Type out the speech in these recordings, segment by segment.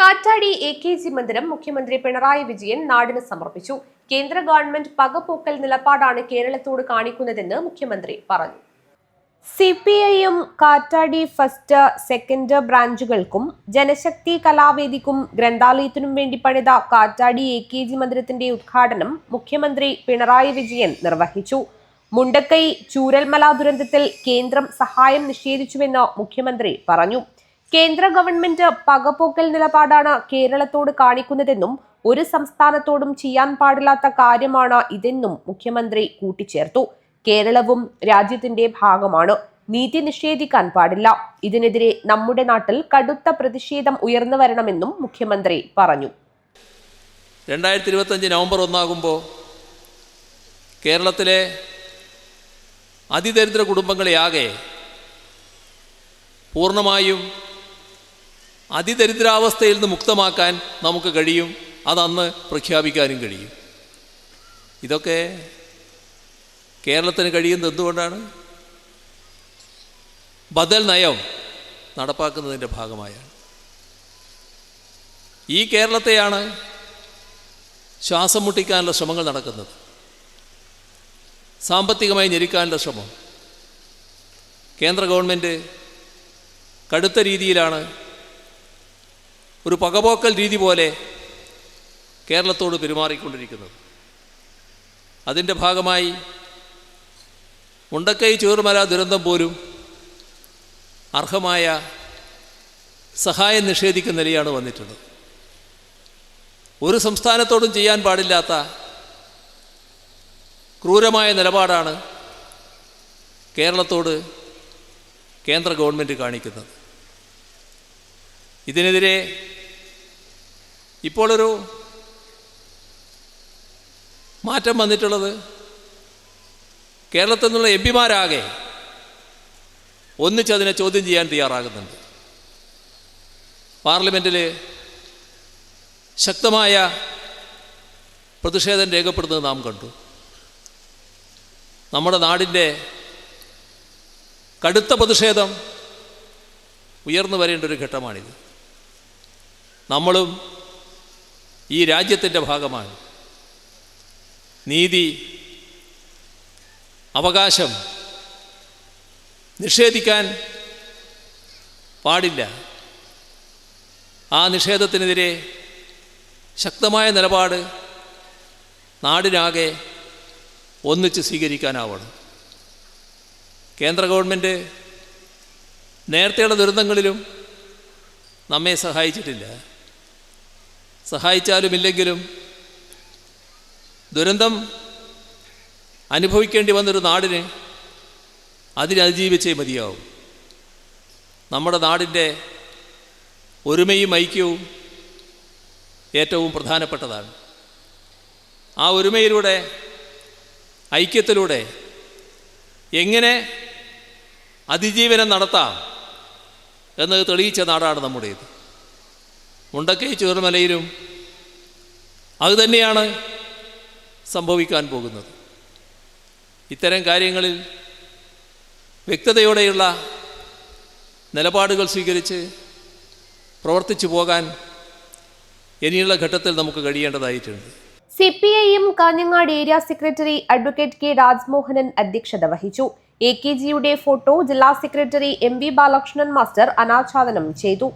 കാറ്റാടി A K G മന്ദിരം മുഖ്യമന്ത്രി പിണറായി വിജയൻ നാടിന് സമർപ്പിച്ചു. കേന്ദ്ര ഗവൺമെന്റ് പകപോക്കൽ നിലപാടാണ് കേരളത്തോട് കാണിക്കുന്നതെന്ന് മുഖ്യമന്ത്രി പറഞ്ഞു. സി പി ഐയും കാറ്റാടി ഫസ്റ്റ് സെക്കൻഡ് ബ്രാഞ്ചുകൾക്കും ജനശക്തി കലാവേദിക്കും ഗ്രന്ഥാലയത്തിനും വേണ്ടി പണിത കാറ്റാടി എ കെ ജി മന്ദിരത്തിന്റെ ഉദ്ഘാടനം മുഖ്യമന്ത്രി പിണറായി വിജയൻ നിർവഹിച്ചു. മുണ്ടക്കൈ ചൂരൽമല ദുരന്തത്തിൽ കേന്ദ്രം സഹായം നിഷേധിച്ചുവെന്ന് മുഖ്യമന്ത്രി പറഞ്ഞു. കേന്ദ്ര ഗവൺമെന്റ് പകപോക്കൽ നിലപാടാണ് കേരളത്തോട് കാണിക്കുന്നതെന്നും ഒരു സംസ്ഥാനത്തോടും ചെയ്യാൻ പാടില്ലാത്ത കാര്യമാണ് ഇതെന്നും മുഖ്യമന്ത്രി കൂട്ടിച്ചേർത്തു. കേരളവും രാജ്യത്തിന്റെ ഭാഗമാണ്. നീതി നിഷേധിക്കാൻ പാടില്ല. ഇതിനെതിരെ നമ്മുടെ നാട്ടിൽ കടുത്ത പ്രതിഷേധം ഉയർന്നു വരണമെന്നും മുഖ്യമന്ത്രി പറഞ്ഞു. രണ്ടായിരത്തി ഇരുപത്തഞ്ച് നവംബർ ഒന്നാകുമ്പോൾ കേരളത്തിലെ അതിദരിദ്ര കുടുംബങ്ങളെയാകെ പൂർണമായും അതിദരിദ്രാവസ്ഥയിൽ നിന്ന് മുക്തമാക്കാൻ നമുക്ക് കഴിയും. അതന്ന് പ്രഖ്യാപിക്കാനും കഴിയും. ഇതൊക്കെ കേരളത്തിന് കഴിയുന്നത് എന്തുകൊണ്ടാണ്? ബദൽ നയം നടപ്പാക്കുന്നതിന്റെ ഭാഗമായാണ്. ഈ കേരളത്തെയാണ് ശ്വാസം മുട്ടിക്കാനുള്ള ശ്രമങ്ങൾ നടക്കുന്നത്. സാമ്പത്തികമായി ഞെരുക്കാനുള്ള ശ്രമം. കേന്ദ്ര ഗവൺമെന്റ് കടുത്ത രീതിയിലാണ് ഒരു പകപോക്കൽ രീതി പോലെ കേരളത്തോട് പെരുമാറിക്കൊണ്ടിരിക്കുന്നത്. അതിന്റെ ഭാഗമായി മുണ്ടക്കൈ ചൂർമല ദുരന്തം പോലും അർഹമായ സഹായം നിഷേധിക്കുന്ന നിലയാണ് വന്നിട്ടുള്ളത്. ഒരു സംസ്ഥാനത്തോടും ചെയ്യാൻ പാടില്ലാത്ത ക്രൂരമായ നിലപാടാണ് കേരളത്തോട് കേന്ദ്ര ഗവൺമെന്റ് കാണിക്കുന്നത്. ഇതിനെതിരെ ഇപ്പോഴൊരു മാറ്റം വന്നിട്ടുള്ളത് കേരളത്തിൽ നിന്നുള്ള എം പിമാരാകെ ഒന്നിച്ചതിനെ ചോദ്യം ചെയ്യാൻ തയ്യാറാകുന്നുണ്ട്. പാർലമെന്റിൽ ശക്തമായ പ്രതിഷേധം രേഖപ്പെടുന്നത് നാം കണ്ടു. നമ്മുടെ നാടിന്റെ കടുത്ത പ്രതിഷേധം ഉയർന്നു വരേണ്ട ഒരു ഘട്ടമാണിത്. നമ്മളും ഈ രാജ്യത്തിന്റെ ഭാഗമാണ്. നീതി അവകാശം നിഷേധിക്കാൻ പാടില്ല. ആ നിഷേധത്തിനെതിരെ ശക്തമായ നിലപാട് നാടിനാകെ ഒന്നിച്ച് സ്വീകരിക്കാനാവണം. കേന്ദ്ര ഗവൺമെന്റ് നേരത്തെയുള്ള ദുരന്തങ്ങളിലും നമ്മെ സഹായിച്ചിട്ടില്ല. സഹായിച്ചാലും ഇല്ലെങ്കിലും ദുരന്തം അനുഭവിക്കേണ്ടി വന്നൊരു നാടിന് അതിനെ അതിജീവിച്ചേ മതിയാവും. നമ്മുടെ നാടിന്റെ ഒരുമയും ഐക്യവും ഏറ്റവും പ്രധാനപ്പെട്ടതാണ്. ആ ഒരുമയിലൂടെ ഐക്യത്തിലൂടെ എങ്ങനെ അതിജീവനം നടത്താം എന്ന് തെളിയിച്ച നാടാണ് നമ്മുടേത്. മുണ്ടക്കൈ ചൂർമലയിലും അതുതന്നെയാണ് സംഭവിക്കാൻ പോകുന്നത്. ഇത്തരം കാര്യങ്ങളിൽ വ്യക്തതയോടെയുള്ള നിലപാടുകൾ സ്വീകരിച്ച് പ്രവർത്തിച്ചു പോകാൻ ഇനിയുള്ള ഘട്ടത്തിൽ നമുക്ക് കഴിയേണ്ടതായിട്ടുണ്ട്. സി പി ഐയും Kanhangad area secretary advocate K Rajmohanan അധ്യക്ഷത വഹിച്ചു. എ കെ ജിയുടെ ഫോട്ടോ ജില്ലാ secretary M V Balakrishnan master അനാച്ഛാദനം ചെയ്തു.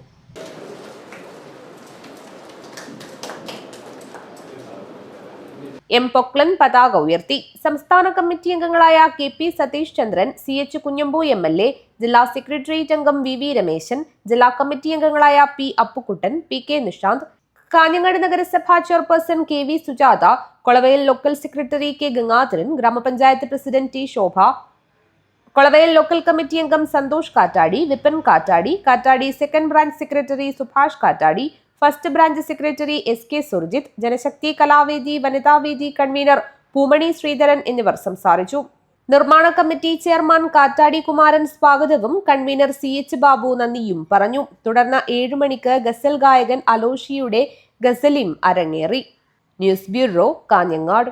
എം പൊക്ലൻ പതാക ഉയർത്തി. സംസ്ഥാന കമ്മിറ്റി അംഗങ്ങളായ K P Satheesh Chandran C H Kunhambu M L A ജില്ലാ സെക്രട്ടേറിയറ്റ് അംഗം വി വി രമേശൻ ജില്ലാ കമ്മിറ്റി അംഗങ്ങളായ P Appukuttan P K Nishanth Kanhangad നഗരസഭാ ചെയർപേഴ്സൺ കെ വി സുജാത കൊളവയിൽ ലോക്കൽ സെക്രട്ടറി കെ ഗംഗാധരൻ ഗ്രാമപഞ്ചായത്ത് പ്രസിഡന്റ് ടി ശോഭ കൊളവയിൽ ലോക്കൽ കമ്മിറ്റി അംഗം സന്തോഷ് കാറ്റാടി വിപിൻ കാറ്റാടി കാറ്റാടി second branch secretary Subhash Kattadi first branch secretary S K Surjith Janashakthi Kalavedi Vanithavedi convener Poomani Sreedharan എന്നിവർ സംസാരിച്ചു. നിർമ്മാണ കമ്മിറ്റി ചെയർമാൻ കാറ്റാടി കുമാരൻ സ്വാഗതവും കൺവീനർ സി എച്ച് ബാബു നന്ദിയും പറഞ്ഞു. തുടർന്ന് ഏഴു മണിക്ക് ഗസൽ ഗായകൻ അലോഷിയുടെ ഗസലിം അരങ്ങേറി. News bureau Kanhangad.